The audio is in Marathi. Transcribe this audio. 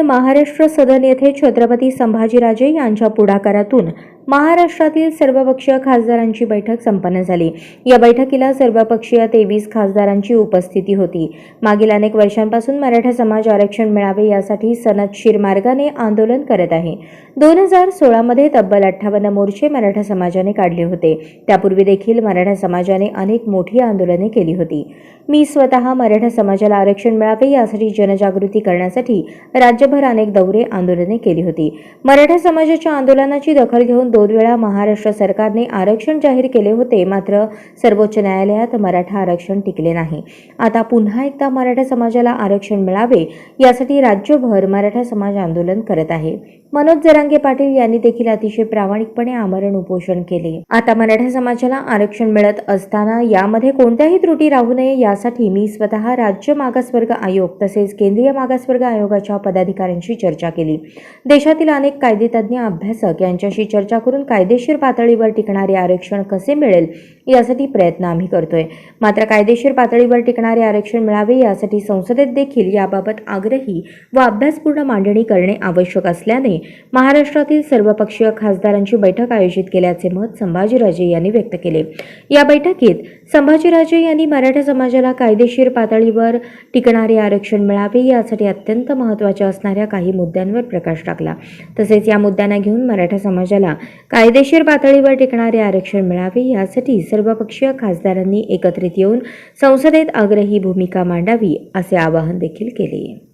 महाराष्ट्र सदन येथे छत्रपती संभाजीराजे यांच्या पुढाकारातून महाराष्ट्रातील सर्वपक्षीय खासदारांची बैठक संपन्न झाली. या बैठकीला सर्वपक्षीय तेवीस खासदारांची उपस्थिती होती. मागील अनेक वर्षांपासून मराठा समाज आरक्षण मिळावे यासाठी सनदशीर मार्गाने आंदोलन करत आहे. दोन हजार सोळामध्ये तब्बल अठ्ठावन्न मोर्चे मराठा समाजाने काढले होते. त्यापूर्वी देखील मराठा समाजाने अनेक मोठी आंदोलने केली होती. मी स्वतः मराठा समाजाला आरक्षण मिळावे यासाठी जनजागृती करण्यासाठी राज्यभर अनेक दौरे आंदोलने केली होती. मराठा समाजाच्या आंदोलनाची दखल घेऊन दोन वेळा महाराष्ट्र सरकारने आरक्षण जाहीर केले होते मात्र सर्वोच्च न्यायालयात मराठा आरक्षण टिकले नाही. आता पुन्हा एकदा मराठा समाजाला आरक्षण मिळावे यासाठी राज्यभर मराठा समाज आंदोलन करत आहे. मनोज जरांगे पाटील यांनी देखील अतिशय प्रामाणिकपणे आमरण उपोषण केले. आता मराठा समाजाला आरक्षण मिळत असताना यामध्ये कोणत्याही त्रुटी राहू नये यासाठी मी स्वतः राज्य मागासवर्ग आयोग तसेच केंद्रीय मागासवर्ग आयोगाच्या पदाधिकाऱ्यांशी चर्चा केली. देशातील अनेक कायदेतज्ञ अभ्यासक यांच्याशी चर्चा करून कायदेशीर पातळीवर टिकणारे आरक्षण कसे मिळेल यासाठी प्रयत्न आम्ही करतोय. मात्र कायदेशीर पातळीवर टिकणारे आरक्षण मिळावे यासाठी संसदेत देखील याबाबत आग्रही व अभ्यासपूर्ण मांडणी करणे आवश्यक असल्याने महाराष्ट्रातील सर्वपक्षीय खासदारांची बैठक आयोजित केल्याचे मत संभाजीराजे यांनी व्यक्त केले. या बैठकीत संभाजीराजे यांनी मराठा समाजाला कायदेशीर पातळीवर टिकणारे आरक्षण मिळावे यासाठी अत्यंत महत्त्वाच्या असणाऱ्या काही मुद्द्यांवर प्रकाश टाकला. तसेच या मुद्द्यांना घेऊन मराठा समाजाला कायदेशीर पातळीवर टिकणारे आरक्षण मिळावे यासाठी सर्वपक्षीय खासदारांनी एकत्रित येऊन संसदेत आग्रही भूमिका मांडावी असे आवाहन देखील केले.